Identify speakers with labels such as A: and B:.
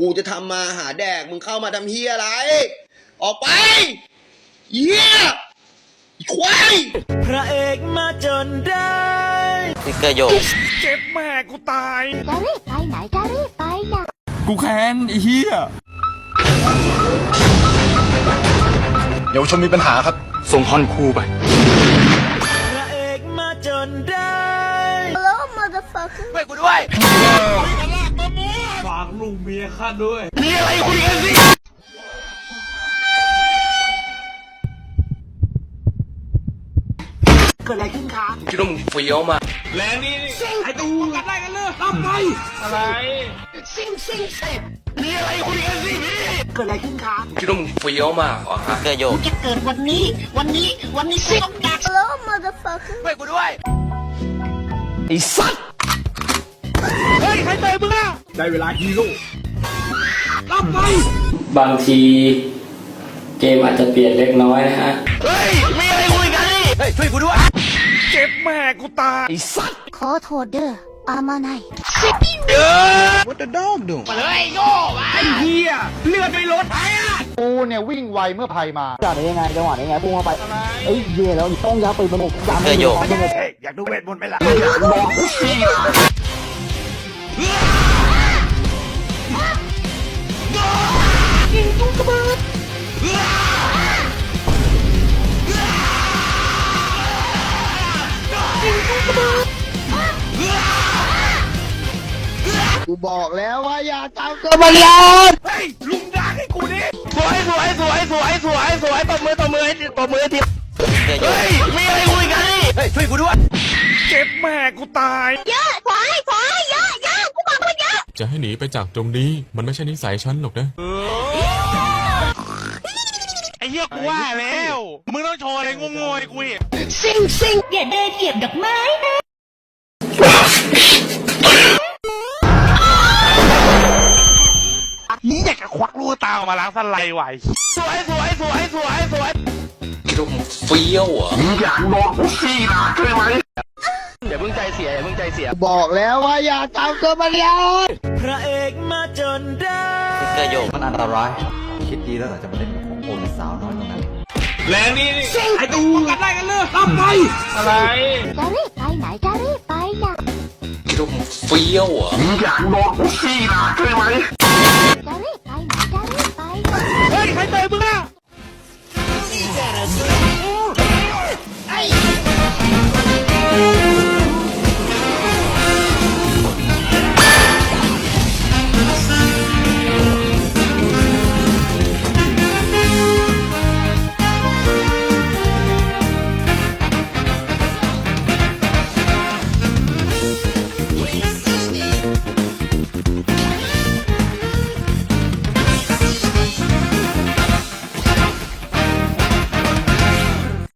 A: กูจะทำมาหาแดก มึงเข้ามาทำเฮียอะไร ออกไปเฮียไอ้ควาย
B: พระเอกมาจนได้
C: สติ๊กเกอร์โยก
B: เจ็บแม่กูตาย
D: จะรีบไปไหนจะรีบไปนะ
E: กูแค้นไอ้เหี้ย
F: เยาวชนมีปัญหาครับ
E: ส่งฮอนคูไป
B: พระเอกมาจนได้
D: Hello motherfucker
C: ช่วยกูด้วย
B: ฝาก ลูกเมียข้าด้วย
C: คิดว่ามึงเฟี้ยวมาก
B: แรงนี่ไอ้ตูกันได้กันเลยรับไปอะไร
C: คิดว่ามึงเฟี้ยวมากเหรอฮะ
G: สติ๊กเกอร์โยก
D: จะเกิดวันนี้ วันนี้ วันนี้สิต้องดัก Hello motherfucker
C: ช่วยกูด้วย
B: เฮ้ยใครเตะมึงอะ ได้เวลาฮีโร่รับไป
H: บางทีเกมอาจจะเปลี่ยนเล็กน้อยนะฮะ
C: เฮ้ย มีอะไรคุยกันนี่ เฮ้ย ช่วยกูด้วย
B: เจ็บแม่กูตาย
D: ขอโทษเด้อปามาไน
F: กูเนี่ยวิ่งไวเมื่อภัยมา
G: จัดได้ยังไงจังหวะนี้ไงพุ่งเข้าไปเอ้ยเย่แล้วต้องยับปืนมันอก
C: สติ๊กเกอร์โยก
B: อยากดูเวทมนต์ไหมล่ะ
F: กูบอกแล้วว่าอย่าตามตัว
B: เฮ้ยลุงด่าให้กูดิ
C: สวยสวยสวยสวยสวยสวยตบมือตบมือให้ตบมือให้ที
G: สติ๊กเกอร์โยก
C: เฮ้ยมีอะไรคุยกันนี่เฮ้ยช่วยกูด้วย
B: เจ็บแม่กูตาย
D: เยอะขวาให้ขวาเยอะเยอะกูบอกว่าเยอะ
E: จะให้หนีไปจากตรงนี้มันไม่ใช่นิสัยฉันหรอกนะ
B: ไอ้เหี้ยกูว่าแล้ว มึงต้องโชว์อะไรงงๆให้กูอีก
D: ซิงซิงอย่าเดินเหยียบดอกไม้นะ
B: มาล้างสไลด์ไหว
C: สวยสวยสวยสวยสวยคิดว่ามึงเฟี้ยวเหรอ
F: อย่าเพิ่งใจเสียอย่าเพิ่งใจเสีย บอกแล้วว่าอย่าตามตัวมันยาว
B: พระเอกมาจนได้
G: สติ๊กเกอร์โยกมันอันตรายคิดดีแล้วแต่จะมาเล่นกับของโอนสาวน้อยตรงนั้น
B: แรงนี่ไอ้ตูกันได้กันเลยรับไปอะไร
D: จะรีบไปไหนจะรีบไปนะ
C: คิดว่ามึงเฟี้ยวเหรอ
F: อยากโดนกูขี้นะใช่ไหม Hoy, kanta mo na!